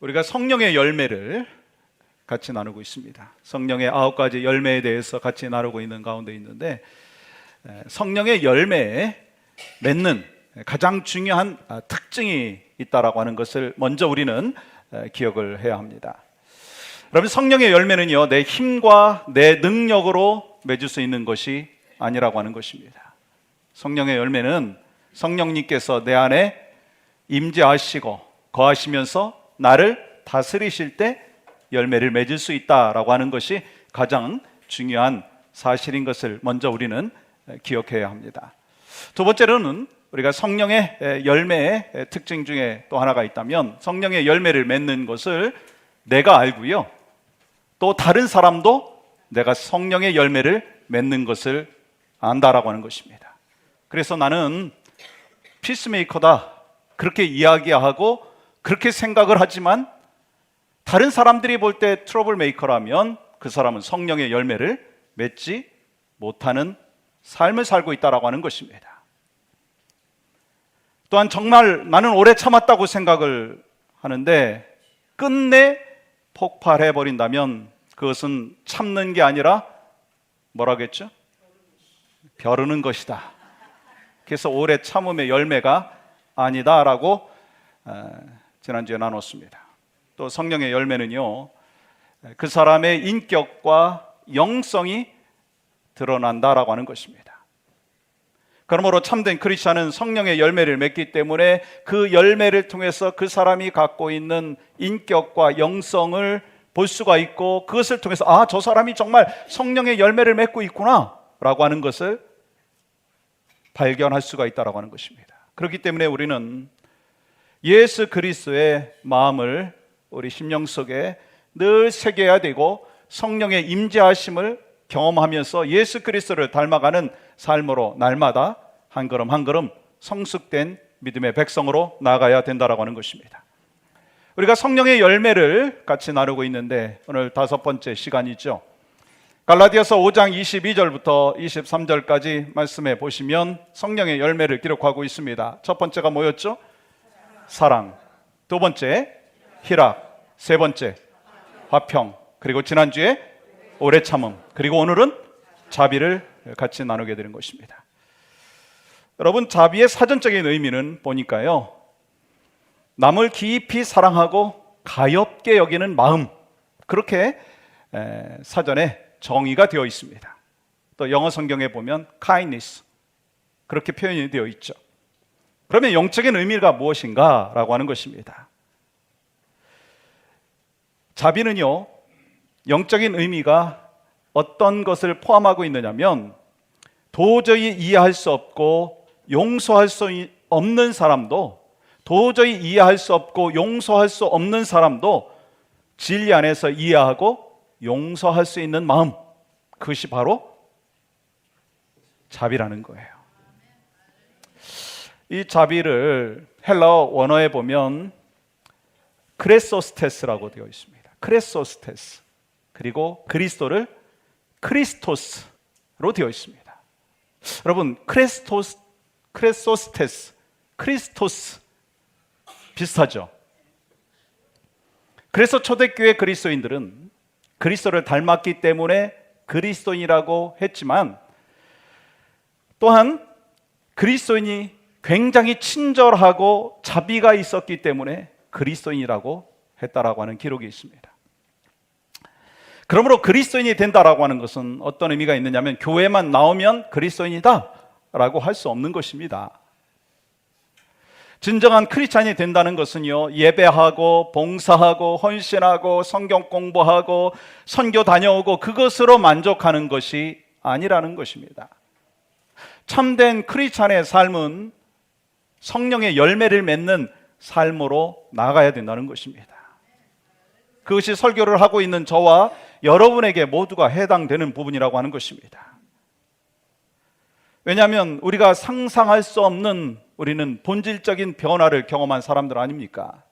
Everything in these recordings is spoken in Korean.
우리가 성령의 열매를 같이 나누고 있습니다. 성령의 아홉 가지 열매에 대해서 같이 나누고 있는 가운데 있는데 에, 성령의 열매에 맺는 가장 중요한 아, 특징이 있다라고 하는 것을 먼저 우리는 에, 기억을 해야 합니다. 여러분 성령의 열매는요 내 힘과 내 능력으로 맺을 수 있는 것이 아니라고 하는 것입니다. 성령의 열매는 성령님께서 내 안에 임재하시고 거하시면서 나를 다스리실 때 열매를 맺을 수 있다라고 하는 것이 가장 중요한 사실인 것을 먼저 우리는 기억해야 합니다. 두 번째로는 우리가 성령의 열매의 특징 중에 또 하나가 있다면 성령의 열매를 맺는 것을 내가 알고요. 또 다른 사람도 내가 성령의 열매를 맺는 것을 안다라고 하는 것입니다. 그래서 나는 피스메이커다. 그렇게 이야기하고 그렇게 생각을 하지만 다른 사람들이 볼 때 트러블 메이커라면 그 사람은 성령의 열매를 맺지 못하는 삶을 살고 있다라고 하는 것입니다. 또한 정말 나는 오래 참았다고 생각을 하는데 끝내 폭발해 버린다면 그것은 참는 게 아니라 뭐라겠죠? 벼르는 것이다. 그래서 오래 참음의 열매가 아니다라고 어, 지난주에 나눴습니다. 또 성령의 열매는요, 그 사람의 인격과 영성이 드러난다라고 하는 것입니다. 그러므로 참된 크리스천은 성령의 열매를 맺기 때문에 그 열매를 통해서 그 사람이 갖고 있는 인격과 영성을 볼 수가 있고 그것을 통해서 아, 저 사람이 정말 성령의 열매를 맺고 있구나 라고 하는 것을 발견할 수가 있다라고 하는 것입니다. 그렇기 때문에 우리는 예수 그리스도의 마음을 우리 심령 속에 늘 새겨야 되고 성령의 임재하심을 경험하면서 예수 그리스도를 닮아가는 삶으로 날마다 한 걸음 한 걸음 성숙된 믿음의 백성으로 나아가야 된다라고 하는 것입니다. 우리가 성령의 열매를 같이 나누고 있는데 오늘 다섯 번째 시간이죠. 갈라디아서 5장 22절부터 23절까지 말씀해 보시면 성령의 열매를 기록하고 있습니다. 첫 번째가 뭐였죠? 사랑. 두 번째 희락. 세 번째 화평. 그리고 지난주에 오래 참음. 그리고 오늘은 자비를 같이 나누게 되는 것입니다. 여러분 자비의 사전적인 의미는 보니까요. 남을 깊이 사랑하고 가엽게 여기는 마음. 그렇게 사전에 정의가 되어 있습니다. 또 영어 성경에 보면 kindness 그렇게 표현이 되어 있죠. 그러면 영적인 의미가 무엇인가 라고 하는 것입니다. 자비는요, 영적인 의미가 어떤 것을 포함하고 있느냐면 도저히 이해할 수 없고 용서할 수 없는 사람도 도저히 이해할 수 없고 용서할 수 없는 사람도 진리 안에서 이해하고 용서할 수 있는 마음 그것이 바로 자비라는 거예요. 이 자비를 헬라어 원어에 보면 크레소스테스라고 되어 있습니다. 크레소스테스. 그리고 그리스도를 크리스토스로 되어 있습니다. 여러분, 크레스토스, 크레소스테스, 크리스토스 비슷하죠? 그래서 초대교회 그리스도인들은 그리스도를 닮았기 때문에 그리스도인이라고 했지만 또한 그리스도인이 굉장히 친절하고 자비가 있었기 때문에 그리스도인이라고 했다라고 하는 기록이 있습니다. 그러므로 그리스도인이 된다라고 하는 것은 어떤 의미가 있느냐면 교회만 나오면 그리스도인이다라고 할 수 없는 것입니다. 진정한 크리스찬이 된다는 것은요, 예배하고, 봉사하고, 헌신하고, 성경 공부하고, 선교 다녀오고, 그것으로 만족하는 것이 아니라는 것입니다. 참된 크리스찬의 삶은 성령의 열매를 맺는 삶으로 나가야 된다는 것입니다. 그것이 설교를 하고 있는 저와 여러분에게 모두가 해당되는 부분이라고 하는 것입니다. 왜냐하면 우리가 상상할 수 없는 우리는 본질적인 변화를 경험한 사람들 아닙니까?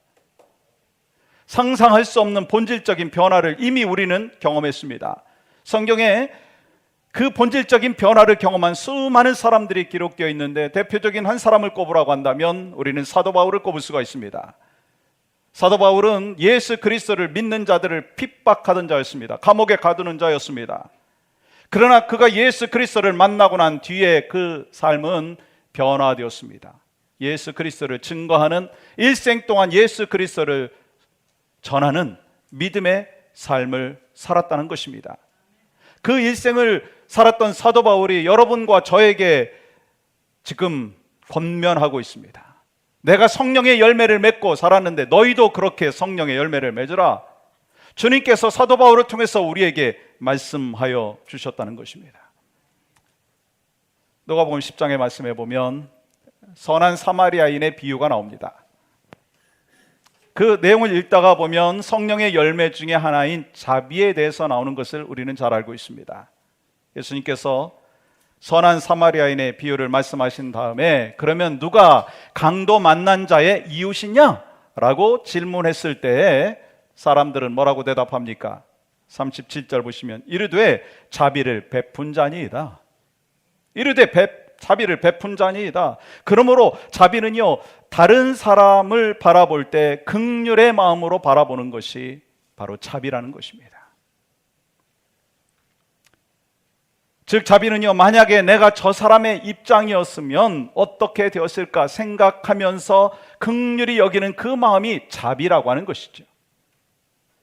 상상할 수 없는 본질적인 변화를 이미 우리는 경험했습니다. 성경에 그 본질적인 변화를 경험한 수많은 사람들이 기록되어 있는데 대표적인 한 사람을 꼽으라고 한다면 우리는 사도 바울을 꼽을 수가 있습니다. 사도 바울은 예수 그리스도를 믿는 자들을 핍박하던 자였습니다. 감옥에 가두는 자였습니다. 그러나 그가 예수 그리스도를 만나고 난 뒤에 그 삶은 변화되었습니다. 예수 그리스도를 증거하는 일생 동안 예수 그리스도를 전하는 믿음의 삶을 살았다는 것입니다. 그 일생을 살았던 사도 바울이 여러분과 저에게 지금 권면하고 있습니다. 내가 성령의 열매를 맺고 살았는데 너희도 그렇게 성령의 열매를 맺으라. 주님께서 사도 바울을 통해서 우리에게 말씀하여 주셨다는 것입니다. 누가복음 10장의 말씀에 보면 선한 사마리아인의 비유가 나옵니다. 그 내용을 읽다가 보면 성령의 열매 중에 하나인 자비에 대해서 나오는 것을 우리는 잘 알고 있습니다. 예수님께서 선한 사마리아인의 비유를 말씀하신 다음에 그러면 누가 강도 만난 자의 이웃이냐? 라고 질문했을 때 사람들은 뭐라고 대답합니까? 37절 보시면 이르되 자비를 베푼 자니이다. 이르되 배, 자비를 베푼 자니이다. 그러므로 자비는요 다른 사람을 바라볼 때 극률의 마음으로 바라보는 것이 바로 자비라는 것입니다. 즉 자비는요 만약에 내가 저 사람의 입장이었으면 어떻게 되었을까 생각하면서 극률이 여기는 그 마음이 자비라고 하는 것이죠.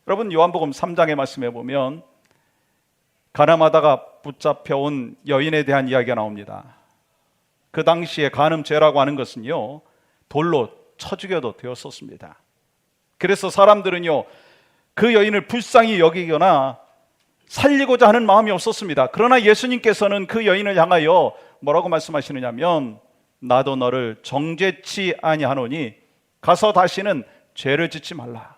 여러분 요한복음 3장의 말씀에 보면 가늠하다가 붙잡혀온 여인에 대한 이야기가 나옵니다. 그 당시에 간음죄라고 하는 것은요 돌로 쳐 죽여도 되었었습니다. 그래서 사람들은요 그 여인을 불쌍히 여기거나 살리고자 하는 마음이 없었습니다. 그러나 예수님께서는 그 여인을 향하여 뭐라고 말씀하시느냐면 나도 너를 정죄치 아니하노니 가서 다시는 죄를 짓지 말라.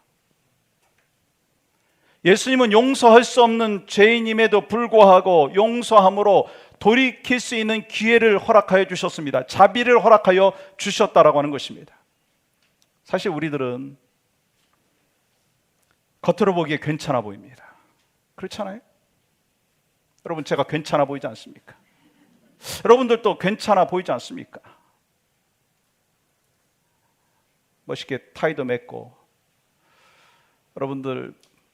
예수님은 용서할 수 없는 죄인임에도 불구하고 용서함으로 돌이킬 수 있는 기회를 허락하여 주셨습니다. 자비를 허락하여 주셨다라고 하는 것입니다. 사실 우리들은 겉으로 보기에 괜찮아 보입니다. 그렇잖아요? 여러분 제가 괜찮아 보이지 않습니까? 여러분들도 괜찮아 보이지 않습니까? 멋있게 타이도 맺고 여러분들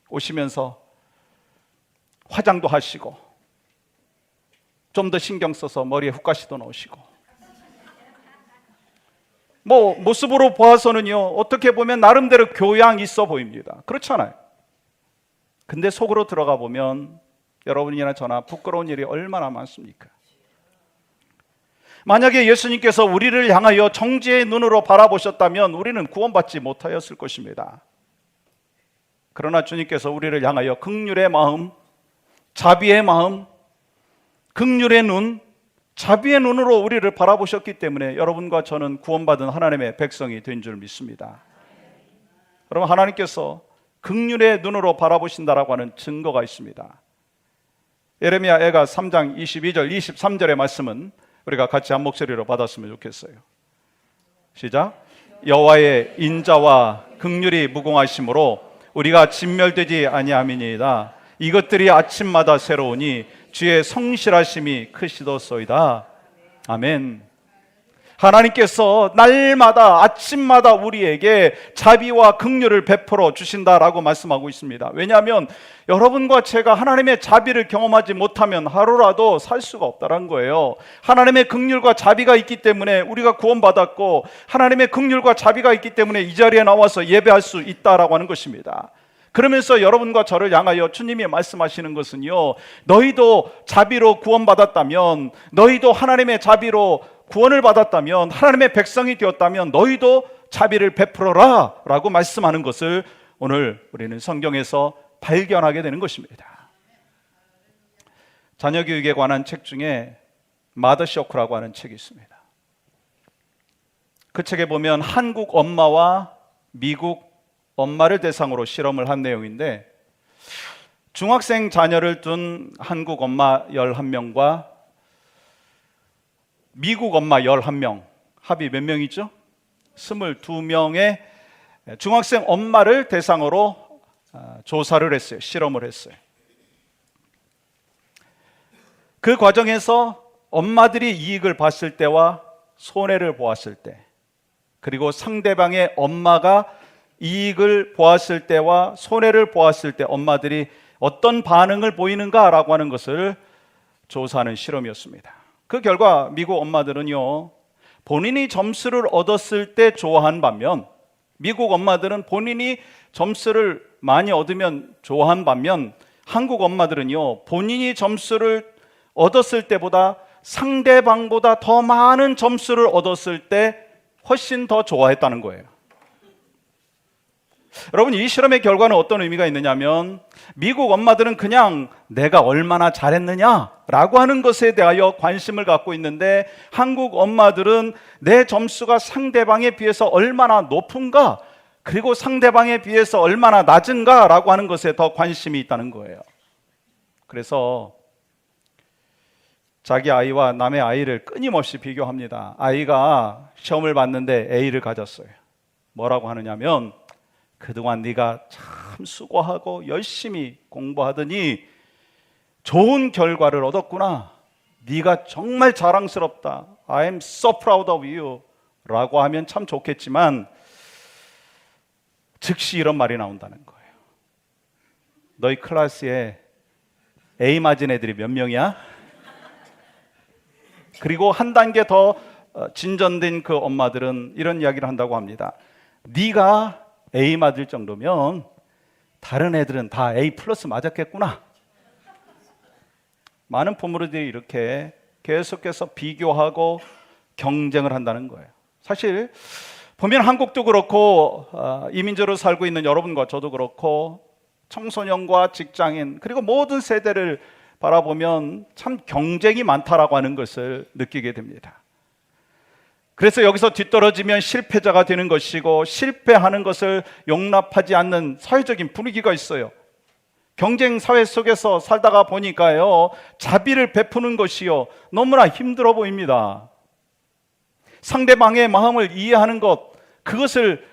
오시면서 화장도 하시고 좀 더 신경 써서 머리에 훅가시도 넣으시고 뭐 모습으로 보아서는요 어떻게 보면 나름대로 교양 있어 보입니다 그렇잖아요 근데 속으로 들어가 보면 여러분이나 저나 부끄러운 일이 얼마나 많습니까? 만약에 예수님께서 우리를 향하여 정지의 눈으로 바라보셨다면 우리는 구원받지 못하였을 것입니다. 그러나 주님께서 우리를 향하여 극률의 마음, 자비의 마음, 극률의 눈, 자비의 눈으로 우리를 바라보셨기 때문에 여러분과 저는 구원받은 하나님의 백성이 된 줄 믿습니다. 여러분 하나님께서 극률의 눈으로 바라보신다라고 하는 증거가 있습니다. 예레미야 애가 3장 22절 23절의 말씀은 우리가 같이 한 목소리로 받았으면 좋겠어요. 시작. 여호와의 인자와 극률이 무궁하심으로 우리가 진멸되지 아니함이니이다. 이것들이 아침마다 새로우니 주의 성실하심이 크시도소이다. 아멘. 하나님께서 날마다 아침마다 우리에게 자비와 긍휼을 베풀어 주신다라고 말씀하고 있습니다. 왜냐하면 여러분과 제가 하나님의 자비를 경험하지 못하면 하루라도 살 수가 없다는 거예요. 하나님의 긍휼과 자비가 있기 때문에 우리가 구원받았고 하나님의 긍휼과 자비가 있기 때문에 이 자리에 나와서 예배할 수 있다라고 하는 것입니다. 그러면서 여러분과 저를 향하여 주님이 말씀하시는 것은요, 너희도 자비로 구원받았다면, 너희도 하나님의 자비로 구원을 받았다면 하나님의 백성이 되었다면 너희도 자비를 베풀어라 라고 말씀하는 것을 오늘 우리는 성경에서 발견하게 되는 것입니다. 자녀 교육에 관한 책 중에 마더쇼크라고 하는 책이 있습니다. 그 책에 보면 한국 엄마와 미국 엄마를 대상으로 실험을 한 내용인데 중학생 자녀를 둔 한국 엄마 11명과 미국 엄마 11명, 합이 몇 명이죠? 22명의 중학생 엄마를 대상으로 아, 조사를 했어요. 실험을 했어요. 그 과정에서 엄마들이 이익을 봤을 때와 손해를 보았을 때, 그리고 상대방의 엄마가 이익을 보았을 때와 손해를 보았을 때 엄마들이 어떤 반응을 보이는가라고 하는 것을 조사하는 실험이었습니다. 그 결과 미국 엄마들은요, 본인이 점수를 얻었을 때 좋아한 반면, 미국 엄마들은 본인이 점수를 많이 얻으면 좋아한 반면, 한국 엄마들은요, 본인이 점수를 얻었을 때보다 상대방보다 더 많은 점수를 얻었을 때 훨씬 더 좋아했다는 거예요. 여러분, 이 실험의 결과는 어떤 의미가 있느냐면, 미국 엄마들은 그냥 내가 얼마나 잘했느냐라고 하는 것에 대하여 관심을 갖고 있는데, 한국 엄마들은 내 점수가 상대방에 비해서 얼마나 높은가, 그리고 상대방에 비해서 얼마나 낮은가라고 하는 것에 더 관심이 있다는 거예요. 그래서 자기 아이와 남의 아이를 끊임없이 비교합니다. 아이가 시험을 봤는데 A를 가졌어요. 뭐라고 하느냐면 그동안 네가 참 수고하고 열심히 공부하더니 좋은 결과를 얻었구나. 네가 정말 자랑스럽다. I am so proud of you. 라고 하면 참 좋겠지만 즉시 이런 말이 나온다는 거예요. 너희 클래스에 A 맞은 애들이 몇 명이야? 그리고 한 단계 더 어, 진전된 그 엄마들은 이런 이야기를 한다고 합니다. 네가 A 맞을 정도면 다른 애들은 다 A 플러스 맞았겠구나. 많은 부모들이 이렇게 계속해서 비교하고 경쟁을 한다는 거예요. 사실 보면 한국도 그렇고 어, 이민자로 살고 있는 여러분과 저도 그렇고 청소년과 직장인 그리고 모든 세대를 바라보면 참 경쟁이 많다라고 하는 것을 느끼게 됩니다. 그래서 여기서 뒤떨어지면 실패자가 되는 것이고 실패하는 것을 용납하지 않는 사회적인 분위기가 있어요. 경쟁 사회 속에서 살다가 보니까요, 자비를 베푸는 것이요, 너무나 힘들어 보입니다. 상대방의 마음을 이해하는 것, 그것을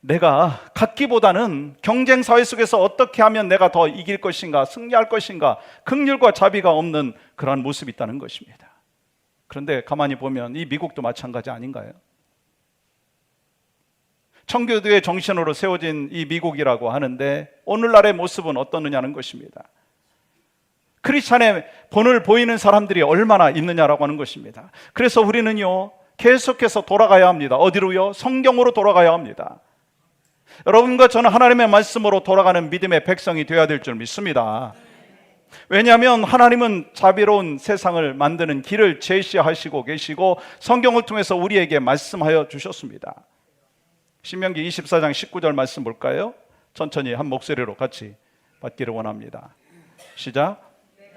내가 갖기보다는 경쟁 사회 속에서 어떻게 하면 내가 더 이길 것인가, 승리할 것인가, 극률과 자비가 없는 그러한 모습이 있다는 것입니다. 그런데 가만히 보면 이 미국도 마찬가지 아닌가요? 청교도의 정신으로 세워진 이 미국이라고 하는데 오늘날의 모습은 어떻느냐는 것입니다. 크리스찬의 본을 보이는 사람들이 얼마나 있느냐라고 하는 것입니다. 그래서 우리는요, 계속해서 돌아가야 합니다. 어디로요? 성경으로 돌아가야 합니다. 여러분과 저는 하나님의 말씀으로 돌아가는 믿음의 백성이 되어야 될 줄 믿습니다. 왜냐하면 하나님은 자비로운 세상을 만드는 길을 제시하시고 계시고 성경을 통해서 우리에게 말씀하여 주셨습니다. 신명기 24장 19절 말씀 볼까요? 천천히 한 목소리로 같이 받기를 원합니다. 시작.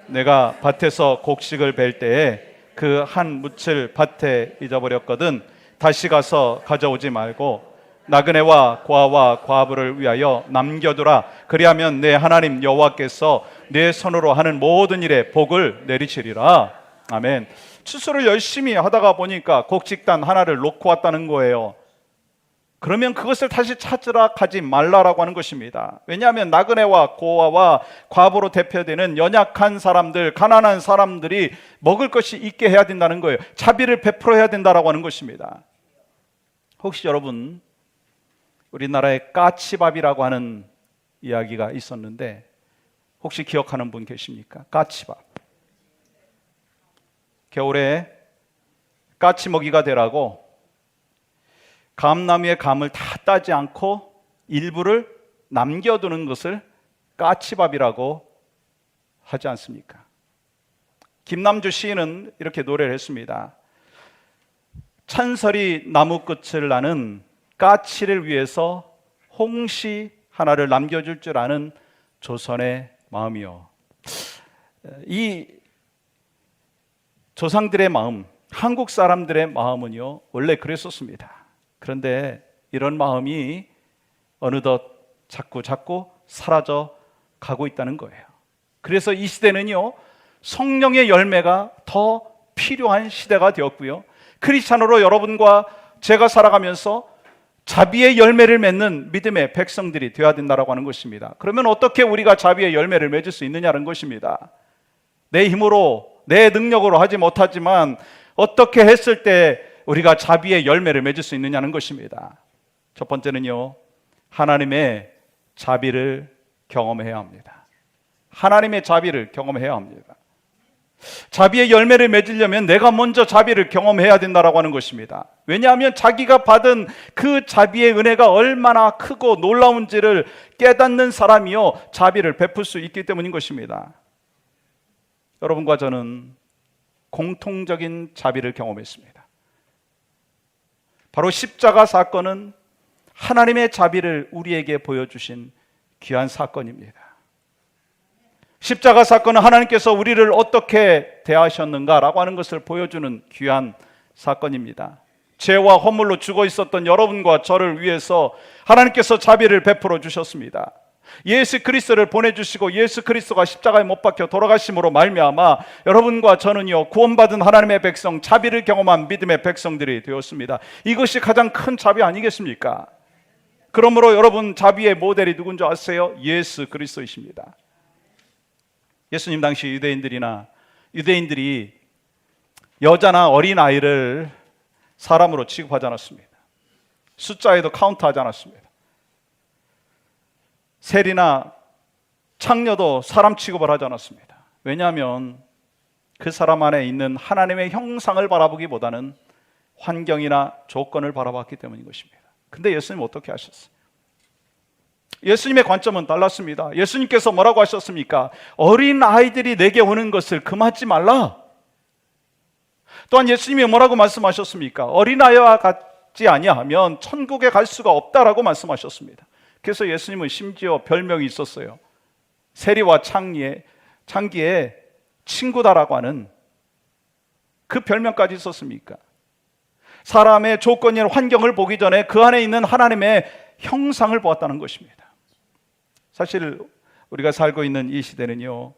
내가 밭에서 곡식을 벨 때에 그 한 묻을 밭에 잊어버렸거든 다시 가서 가져오지 말고 나그네와 고아와 과부를 위하여 남겨두라 그리하면 내 하나님 여호와께서 내 손으로 하는 모든 일에 복을 내리시리라 아멘 추수를 열심히 하다가 보니까 곡식단 하나를 놓고 왔다는 거예요 그러면 그것을 다시 찾으라 가지 말라라고 하는 것입니다. 왜냐하면 나그네와 고아와 과부로 대표되는 연약한 사람들, 가난한 사람들이 먹을 것이 있게 해야 된다는 거예요. 자비를 베풀어야 된다라고 하는 것입니다. 혹시 여러분 우리나라에 까치밥이라고 하는 이야기가 있었는데 혹시 기억하는 분 계십니까? 까치밥. 겨울에 까치 먹이가 되라고 감나무의 감을 다 따지 않고 일부를 남겨두는 것을 까치밥이라고 하지 않습니까? 김남주 시인은 이렇게 노래를 했습니다. 찬설이 나무 끝을 나는 까치를 위해서 홍시 하나를 남겨줄 줄 아는 조선의 마음이요. 이 조상들의 마음, 한국 사람들의 마음은요, 원래 그랬었습니다. 그런데 이런 마음이 어느덧 자꾸 자꾸 사라져 가고 있다는 거예요. 그래서 이 시대는요, 성령의 열매가 더 필요한 시대가 되었고요. 크리스찬으로 여러분과 제가 살아가면서 자비의 열매를 맺는 믿음의 백성들이 되어야 된다라고 하는 것입니다. 그러면 어떻게 우리가 자비의 열매를 맺을 수 있느냐는 것입니다. 내 힘으로, 내 능력으로 하지 못하지만 어떻게 했을 때 우리가 자비의 열매를 맺을 수 있느냐는 것입니다. 첫 번째는요, 하나님의 자비를 경험해야 합니다. 하나님의 자비를 경험해야 합니다. 자비의 열매를 맺으려면 내가 먼저 자비를 경험해야 된다라고 하는 것입니다. 왜냐하면 자기가 받은 그 자비의 은혜가 얼마나 크고 놀라운지를 깨닫는 사람이요 자비를 베풀 수 있기 때문인 것입니다. 여러분과 저는 공통적인 자비를 경험했습니다. 바로 십자가 사건은 하나님의 자비를 우리에게 보여주신 귀한 사건입니다. 십자가 사건은 하나님께서 우리를 어떻게 대하셨는가라고 하는 것을 보여주는 귀한 사건입니다. 죄와 허물로 죽어 있었던 여러분과 저를 위해서 하나님께서 자비를 베풀어 주셨습니다. 예수 그리스도를 보내주시고 예수 그리스도가 십자가에 못 박혀 돌아가심으로 말미암아 여러분과 저는요 구원받은 하나님의 백성 자비를 경험한 믿음의 백성들이 되었습니다. 이것이 가장 큰 자비 아니겠습니까? 그러므로 여러분 자비의 모델이 누군지 아세요? 예수 그리스도이십니다. 예수님 당시 유대인들이나 유대인들이 여자나 어린 아이를 사람으로 취급하지 않았습니다. 숫자에도 카운트하지 않았습니다. 세리나 창녀도 사람 취급을 하지 않았습니다. 왜냐하면 그 사람 안에 있는 하나님의 형상을 바라보기보다는 환경이나 조건을 바라봤기 때문인 것입니다. 근데 예수님 어떻게 하셨어요? 예수님의 관점은 달랐습니다. 예수님께서 뭐라고 하셨습니까? 어린 아이들이 내게 오는 것을 금하지 말라. 또한 예수님이 뭐라고 말씀하셨습니까? 어린아이와 같지 아니하면 천국에 갈 수가 없다라고 말씀하셨습니다. 그래서 예수님은 심지어 별명이 있었어요. 세리와 창기에 창기에 친구다라고 하는 그 별명까지 있었습니까? 사람의 조건이나 환경을 보기 전에 그 안에 있는 하나님의 형상을 보았다는 것입니다. 사실 우리가 살고 있는 이 시대는요.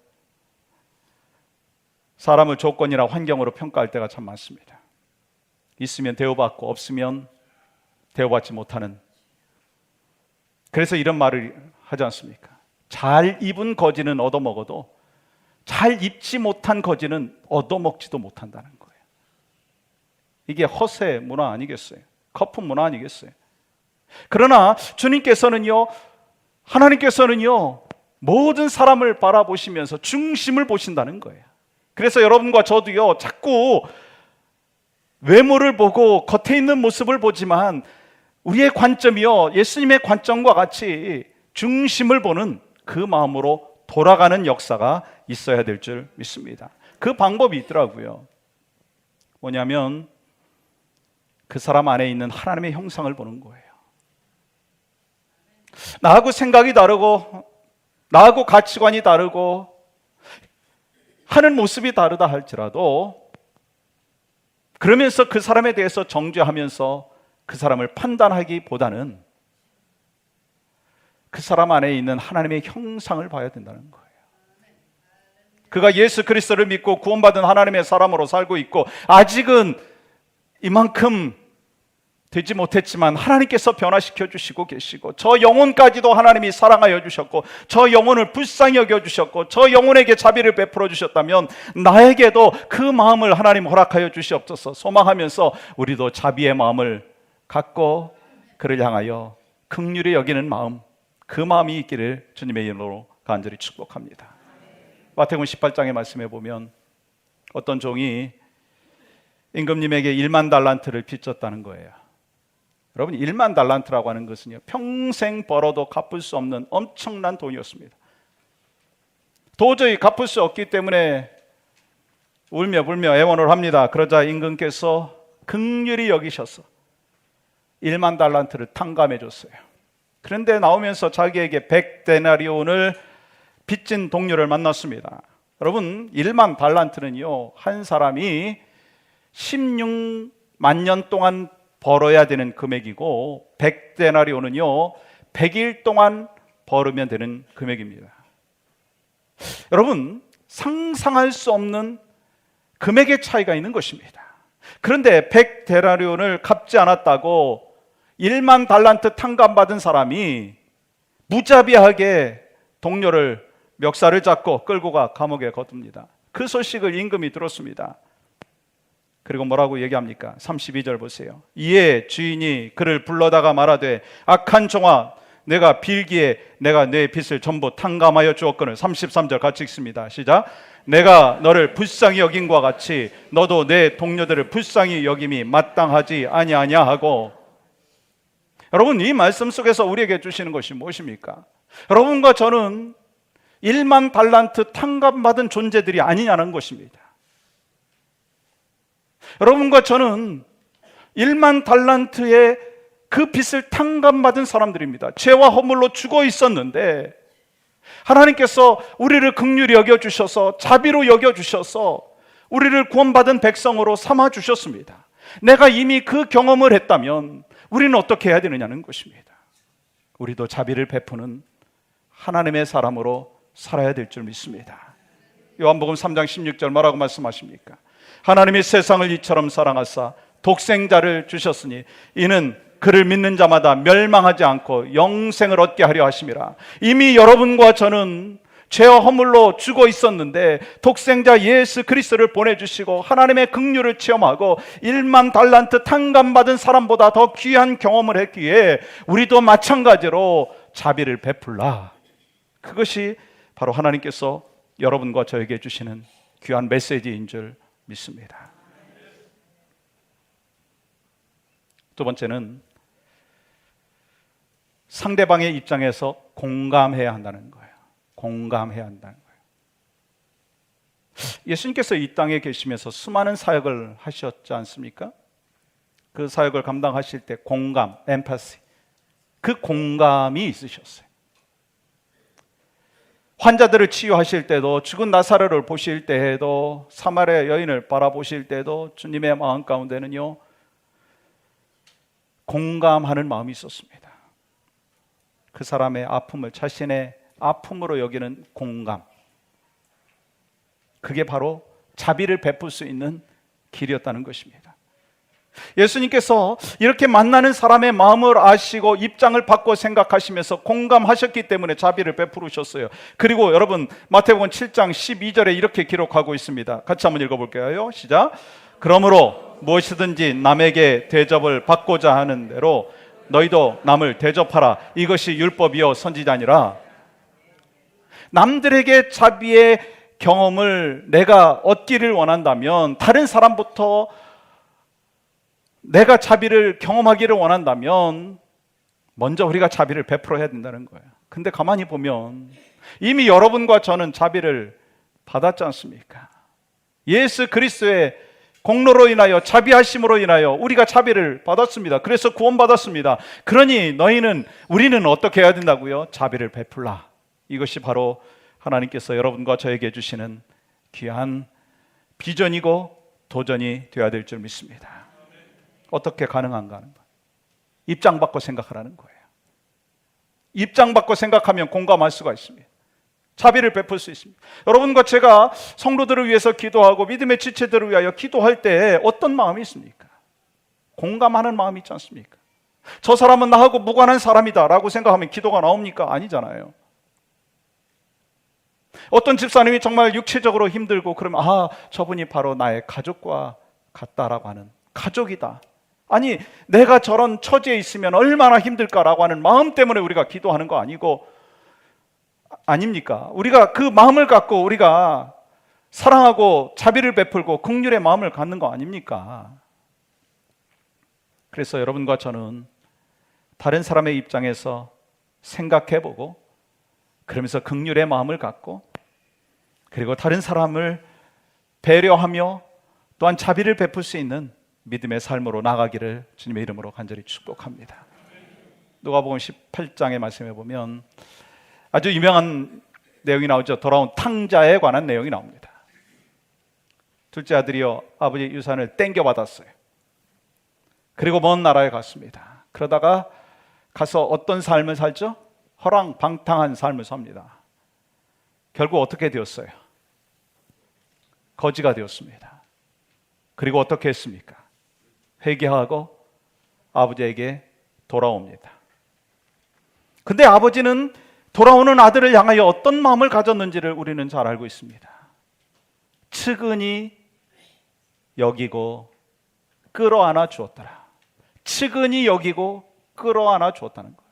사람을 조건이나 환경으로 평가할 때가 참 많습니다. 있으면 대우받고 없으면 대우받지 못하는 그래서 이런 말을 하지 않습니까? 잘 입은 거지는 얻어먹어도 잘 입지 못한 거지는 얻어먹지도 못한다는 거예요. 이게 허세 문화 아니겠어요? 거품 문화 아니겠어요? 그러나 주님께서는요, 하나님께서는요, 모든 사람을 바라보시면서 중심을 보신다는 거예요. 그래서 여러분과 저도요, 자꾸 외모를 보고 겉에 있는 모습을 보지만 우리의 관점이요, 예수님의 관점과 같이 중심을 보는 그 마음으로 돌아가는 역사가 있어야 될 줄 믿습니다. 그 방법이 있더라고요. 뭐냐면 그 사람 안에 있는 하나님의 형상을 보는 거예요. 나하고 생각이 다르고, 나하고 가치관이 다르고, 하는 모습이 다르다 할지라도, 그러면서 그 사람에 대해서 정죄하면서 그 사람을 판단하기보다는 그 사람 안에 있는 하나님의 형상을 봐야 된다는 거예요. 그가 예수 그리스도를 믿고 구원받은 하나님의 사람으로 살고 있고 아직은 이만큼 되지 못했지만 하나님께서 변화시켜 주시고 계시고 저 영혼까지도 하나님이 사랑하여 주셨고 저 영혼을 불쌍히 여겨 주셨고 저 영혼에게 자비를 베풀어 주셨다면 나에게도 그 마음을 하나님 허락하여 주시옵소서 소망하면서 우리도 자비의 마음을 갖고 그를 향하여 극률히 여기는 마음 그 마음이 있기를 주님의 이름으로 간절히 축복합니다. 마태복음 18장에 말씀해 보면 어떤 종이 임금님에게 1만 달란트를 빚졌다는 거예요. 여러분 1만 달란트라고 하는 것은요. 평생 벌어도 갚을 수 없는 엄청난 돈이었습니다. 도저히 갚을 수 없기 때문에 울며 불며 애원을 합니다. 그러자 임금께서 극률히 여기셔서 1만 달란트를 탕감해 줬어요. 그런데 나오면서 자기에게 100데나리온을 빚진 동료를 만났습니다. 여러분, 1만 달란트는요, 한 사람이 16만 년 동안 벌어야 되는 금액이고, 100데나리온은요, 100일 동안 벌으면 되는 금액입니다. 여러분, 상상할 수 없는 금액의 차이가 있는 것입니다. 그런데 100데나리온을 갚지 않았다고 1만 달란트 탕감받은 사람이 무자비하게 동료를 멱살을 잡고 끌고 가 감옥에 거둡니다. 그 소식을 임금이 들었습니다. 그리고 뭐라고 얘기합니까? 32절 보세요. 이에 주인이 그를 불러다가 말하되 악한 종아 내가 빌기에 내가 내 빚을 전부 탕감하여 주었거늘 33절 같이 읽습니다. 시작. 내가 너를 불쌍히 여긴 과 같이 너도 내 동료들을 불쌍히 여김이 마땅하지 아니하냐 하고 여러분 이 말씀 속에서 우리에게 주시는 것이 무엇입니까? 여러분과 저는 1만 달란트 탕감받은 존재들이 아니냐는 것입니다. 여러분과 저는 1만 달란트의 그 빚을 탕감받은 사람들입니다. 죄와 허물로 죽어 있었는데 하나님께서 우리를 극률히 여겨 주셔서 자비로 여겨 주셔서 우리를 구원받은 백성으로 삼아 주셨습니다. 내가 이미 그 경험을 했다면 우리는 어떻게 해야 되느냐는 것입니다. 우리도 자비를 베푸는 하나님의 사람으로 살아야 될 줄 믿습니다. 요한복음 3장 16절 뭐라고 말씀하십니까? 하나님이 세상을 이처럼 사랑하사 독생자를 주셨으니 이는 그를 믿는 자마다 멸망하지 않고 영생을 얻게 하려 하심이라. 이미 여러분과 저는 죄와 허물로 죽어 있었는데 독생자 예수 그리스도를 보내주시고 하나님의 긍휼을 체험하고 1만 달란트 탕감 받은 사람보다 더 귀한 경험을 했기에 우리도 마찬가지로 자비를 베풀라. 그것이 바로 하나님께서 여러분과 저에게 주시는 귀한 메시지인 줄 믿습니다. 두 번째는 상대방의 입장에서 공감해야 한다는 거예요. 공감해야 한다는 거예요. 예수님께서 이 땅에 계시면서 수많은 사역을 하셨지 않습니까? 그 사역을 감당하실 때 공감, 엠파시, 그 공감이 있으셨어요. 환자들을 치유하실 때도 죽은 나사로를 보실 때에도 사마리아 여인을 바라보실 때도 주님의 마음 가운데는요 공감하는 마음이 있었습니다. 그 사람의 아픔을 자신의 아픔으로 여기는 공감. 그게 바로 자비를 베풀 수 있는 길이었다는 것입니다. 예수님께서 이렇게 만나는 사람의 마음을 아시고 입장을 바꿔 생각하시면서 공감하셨기 때문에 자비를 베푸르셨어요. 그리고 여러분 마태복음 7장 12절에 이렇게 기록하고 있습니다. 같이 한번 읽어볼게요. 시작. 그러므로 무엇이든지 남에게 대접을 받고자 하는 대로 너희도 남을 대접하라. 이것이 율법이요 선지자니라. 남들에게 자비의 경험을 내가 얻기를 원한다면 다른 사람부터 내가 자비를 경험하기를 원한다면 먼저 우리가 자비를 베풀어야 된다는 거예요. 근데 가만히 보면 이미 여러분과 저는 자비를 받았지 않습니까? 예수 그리스도의 공로로 인하여 자비하심으로 인하여 우리가 자비를 받았습니다. 그래서 구원받았습니다. 그러니 너희는 우리는 어떻게 해야 된다고요? 자비를 베풀라. 이것이 바로 하나님께서 여러분과 저에게 주시는 귀한 비전이고 도전이 되어야 될 줄 믿습니다. 어떻게 가능한가 하는 거. 입장 바꿔 생각하라는 거예요. 입장 바꿔 생각하면 공감할 수가 있습니다. 자비를 베풀 수 있습니다. 여러분과 제가 성도들을 위해서 기도하고 믿음의 지체들을 위하여 기도할 때 어떤 마음이 있습니까? 공감하는 마음이 있지 않습니까? 저 사람은 나하고 무관한 사람이다 라고 생각하면 기도가 나옵니까? 아니잖아요. 어떤 집사님이 정말 육체적으로 힘들고 그러면 아, 저분이 바로 나의 가족과 같다라고 하는 가족이다. 아니, 내가 저런 처지에 있으면 얼마나 힘들까라고 하는 마음 때문에 우리가 기도하는 거 아니고 아닙니까? 우리가 그 마음을 갖고 우리가 사랑하고 자비를 베풀고 긍휼의 마음을 갖는 거 아닙니까? 그래서 여러분과 저는 다른 사람의 입장에서 생각해 보고 그러면서 긍휼의 마음을 갖고 그리고 다른 사람을 배려하며 또한 자비를 베풀 수 있는 믿음의 삶으로 나가기를 주님의 이름으로 간절히 축복합니다. 누가복음 18장의 말씀에 보면 아주 유명한 내용이 나오죠. 돌아온 탕자에 관한 내용이 나옵니다. 둘째 아들이요 아버지 유산을 땡겨 받았어요. 그리고 먼 나라에 갔습니다. 그러다가 가서 어떤 삶을 살죠? 허랑방탕한 삶을 삽니다. 결국 어떻게 되었어요? 거지가 되었습니다. 그리고 어떻게 했습니까? 회개하고 아버지에게 돌아옵니다. 근데 아버지는 돌아오는 아들을 향하여 어떤 마음을 가졌는지를 우리는 잘 알고 있습니다. 측은히 여기고 끌어안아 주었더라. 측은히 여기고 끌어안아 주었다는 거예요.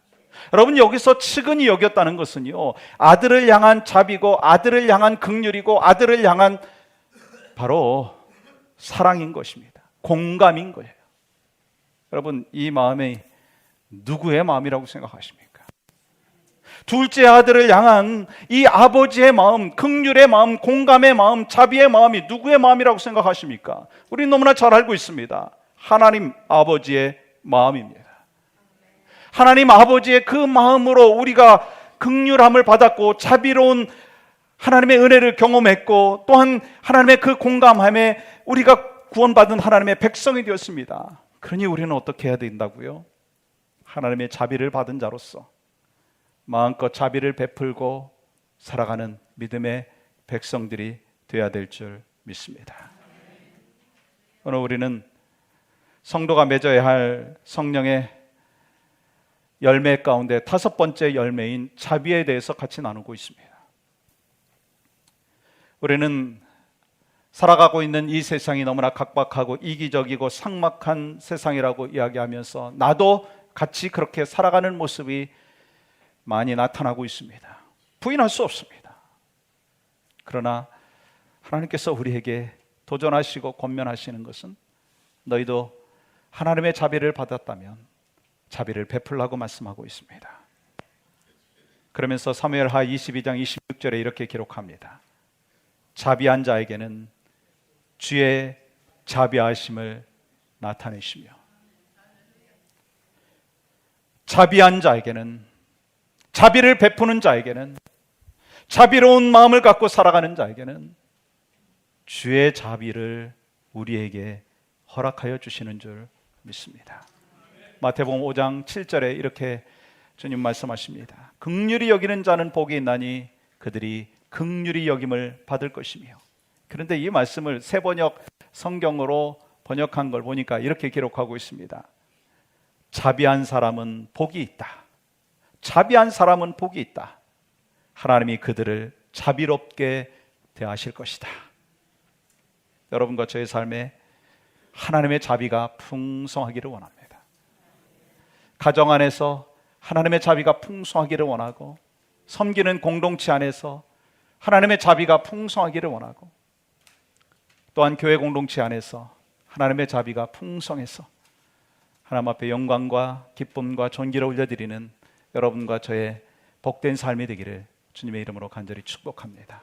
여러분 여기서 측은히 여겼다는 것은요 아들을 향한 자비고 아들을 향한 극률이고 아들을 향한 바로 사랑인 것입니다. 공감인 거예요. 여러분 이 마음이 누구의 마음이라고 생각하십니까? 둘째 아들을 향한 이 아버지의 마음, 극률의 마음, 공감의 마음, 자비의 마음이 누구의 마음이라고 생각하십니까? 우리 너무나 잘 알고 있습니다. 하나님 아버지의 마음입니다. 하나님 아버지의 그 마음으로 우리가 극률함을 받았고 자비로운 하나님의 은혜를 경험했고 또한 하나님의 그 공감함에 우리가 구원받은 하나님의 백성이 되었습니다. 그러니 우리는 어떻게 해야 된다고요? 하나님의 자비를 받은 자로서 마음껏 자비를 베풀고 살아가는 믿음의 백성들이 되어야 될 줄 믿습니다. 오늘 우리는 성도가 맺어야 할 성령의 열매 가운데 다섯 번째 열매인 자비에 대해서 같이 나누고 있습니다. 우리는 살아가고 있는 이 세상이 너무나 각박하고 이기적이고 삭막한 세상이라고 이야기하면서 나도 같이 그렇게 살아가는 모습이 많이 나타나고 있습니다. 부인할 수 없습니다. 그러나 하나님께서 우리에게 도전하시고 권면하시는 것은 너희도 하나님의 자비를 받았다면 자비를 베풀라고 말씀하고 있습니다. 그러면서 사무엘하 22장 26절에 이렇게 기록합니다. 자비한 자에게는 주의 자비하심을 나타내시며 자비한 자에게는 자비를 베푸는 자에게는 자비로운 마음을 갖고 살아가는 자에게는 주의 자비를 우리에게 허락하여 주시는 줄 믿습니다. 마태복음 5장 7절에 이렇게 주님 말씀하십니다. 극률이 여기는 자는 복이 있나니 그들이 극률이 여김을 받을 것이며 그런데 이 말씀을 세 번역 성경으로 번역한 걸 보니까 이렇게 기록하고 있습니다. 자비한 사람은 복이 있다. 자비한 사람은 복이 있다. 하나님이 그들을 자비롭게 대하실 것이다. 여러분과 저의 삶에 하나님의 자비가 풍성하기를 원합니다. 가정 안에서 하나님의 자비가 풍성하기를 원하고 섬기는 공동체 안에서 하나님의 자비가 풍성하기를 원하고 또한 교회 공동체 안에서 하나님의 자비가 풍성해서 하나님 앞에 영광과 기쁨과 존귀를 올려드리는 여러분과 저의 복된 삶이 되기를 주님의 이름으로 간절히 축복합니다.